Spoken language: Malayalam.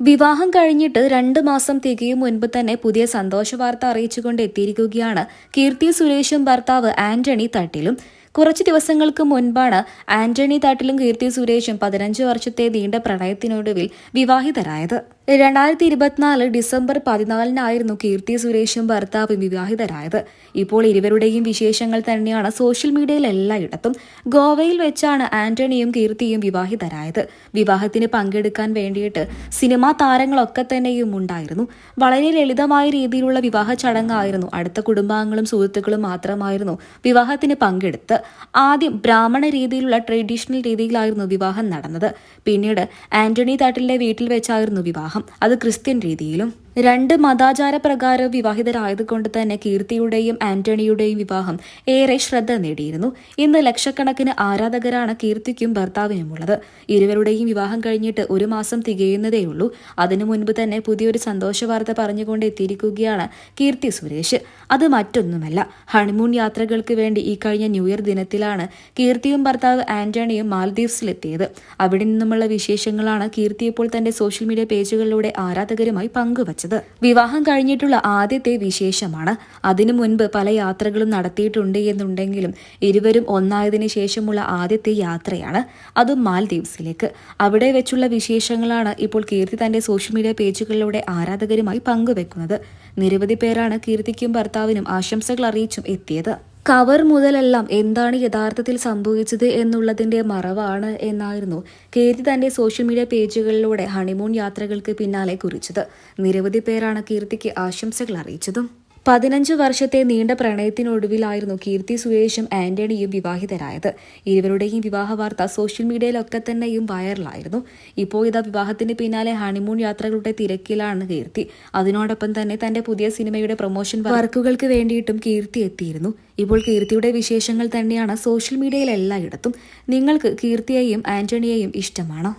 വിവാഹം കഴിഞ്ഞിട്ട് രണ്ട് മാസം തികയും മുൻപ് തന്നെ പുതിയ സന്തോഷ വാർത്ത അറിയിച്ചുകൊണ്ട് എത്തിയിരിക്കുകയാണ് കീർത്തി സുരേഷും ഭർത്താവ് ആന്റണി തട്ടിലും. കുറച്ച് ദിവസങ്ങൾക്ക് മുൻപാണ് ആന്റണി തട്ടിലും കീർത്തി സുരേഷും പതിനഞ്ച് വർഷത്തെ നീണ്ട പ്രണയത്തിനൊടുവിൽ വിവാഹിതരായത്. രണ്ടായിരത്തി ഇരുപത്തിനാല് ഡിസംബർ പതിനാലിനായിരുന്നു കീർത്തി സുരേഷും ഭർത്താവും വിവാഹിതരായത്. ഇപ്പോൾ ഇരുവരുടെയും വിശേഷങ്ങൾ തന്നെയാണ് സോഷ്യൽ മീഡിയയിൽ എല്ലായിടത്തും. ഗോവയിൽ വെച്ചാണ് ആന്റണിയും കീർത്തിയും വിവാഹിതരായത്. വിവാഹത്തിന് പങ്കെടുക്കാൻ വേണ്ടിയിട്ട് സിനിമാ താരങ്ങളൊക്കെ തന്നെയും ഉണ്ടായിരുന്നു. വളരെ ലളിതമായ രീതിയിലുള്ള വിവാഹ ചടങ്ങായിരുന്നു. അടുത്ത കുടുംബാംഗങ്ങളും സുഹൃത്തുക്കളും മാത്രമായിരുന്നു വിവാഹത്തിന് പങ്കെടുത്ത്. ആദ്യം ബ്രാഹ്മണ രീതിയിലുള്ള ട്രഡീഷണൽ രീതിയിലായിരുന്നു വിവാഹം നടന്നത്. പിന്നീട് ആന്റണി തട്ടിലെ വീട്ടിൽ വെച്ചായിരുന്നു വിവാഹം. അത് ക്രിസ്ത്യൻ രീതിയിലും രണ്ട് മതാചാര പ്രകാരം വിവാഹിതരായതുകൊണ്ട് തന്നെ കീർത്തിയുടെയും ആന്റണിയുടെയും വിവാഹം ഏറെ ശ്രദ്ധ നേടിയിരുന്നു. ഇന്ന് ലക്ഷക്കണക്കിന് ആരാധകരാണ് കീർത്തിക്കും ഭർത്താവിനുമുള്ളത്. ഇരുവരുടെയും വിവാഹം കഴിഞ്ഞിട്ട് ഒരു മാസം തികയുന്നതേയുള്ളൂ അതിനു മുൻപ് തന്നെ പുതിയൊരു സന്തോഷ വാർത്ത പറഞ്ഞുകൊണ്ട് എത്തിയിരിക്കുകയാണ് കീർത്തി സുരേഷ്. അത് മറ്റൊന്നുമല്ല. ഹണിമൂൺ യാത്രകൾക്ക് വേണ്ടി ഈ കഴിഞ്ഞ ന്യൂ ഇയർ ദിനത്തിലാണ് കീർത്തിയും ഭർത്താവ് ആന്റണിയും മാൽദീവ്സിലെത്തിയത് അവിടെ നിന്നുമുള്ള വിശേഷങ്ങളാണ് കീർത്തി ഇപ്പോൾ തന്റെ സോഷ്യൽ മീഡിയ പേജുകളിലൂടെ ആരാധകരുമായി പങ്കുവച്ചത്. വിവാഹം കഴിഞ്ഞിട്ടുള്ള ആദ്യത്തെ വിശേഷമാണ്. അതിനു മുൻപ് പല യാത്രകളും നടത്തിയിട്ടുണ്ട് എന്നുണ്ടെങ്കിലും ഇരുവരും ഒന്നായതിനു ശേഷമുള്ള ആദ്യത്തെ യാത്രയാണ്. അതും മാൽദ്വീപ്സിലേക്ക്. അവിടെ വെച്ചുള്ള വിശേഷങ്ങളാണ് ഇപ്പോൾ കീർത്തി തന്റെ സോഷ്യൽ മീഡിയ പേജുകളിലൂടെ ആരാധകരുമായി പങ്കുവെക്കുന്നത്. നിരവധി പേരാണ് കീർത്തിക്കും ഭർത്താവിനും ആശംസകൾ അറിയിച്ചും എത്തിയത്. കവർ മുതലെല്ലാം എന്താണ് യഥാർത്ഥത്തിൽ സംഭവിച്ചത് എന്നുള്ളതിന്റെ മറവാണ് എന്നായിരുന്നു കീർത്തി തന്റെ സോഷ്യൽ മീഡിയ പേജുകളിലൂടെ ഹണിമൂൺ യാത്രകൾക്ക് പിന്നാലെ കുറിച്ചത്. നിരവധി പേരാണ് കീർത്തിക്ക് ആശംസകൾ അറിയിച്ചതും. പതിനഞ്ച് വർഷത്തെ നീണ്ട പ്രണയത്തിനൊടുവിലായിരുന്നു കീർത്തി സുരേഷും ആന്റണിയും വിവാഹിതരായത്. ഇരുവരുടെയും വിവാഹ വാർത്ത സോഷ്യൽ മീഡിയയിലൊക്കെ തന്നെയും വൈറലായിരുന്നു. ഇപ്പോൾ ഇതാ വിവാഹത്തിന് പിന്നാലെ ഹണിമൂൺ യാത്രകളുടെ തിരക്കിലാണ് കീർത്തി. അതിനോടൊപ്പം തന്നെ തന്റെ പുതിയ സിനിമയുടെ പ്രൊമോഷൻ വർക്കുകൾക്ക് വേണ്ടിയിട്ടും കീർത്തി എത്തിയിരുന്നു. ഇപ്പോൾ കീർത്തിയുടെ വിശേഷങ്ങൾ തന്നെയാണ് സോഷ്യൽ മീഡിയയിൽ എല്ലായിടത്തും. നിങ്ങൾക്ക് കീർത്തിയെയും ആന്റണിയെയും ഇഷ്ടമാണോ?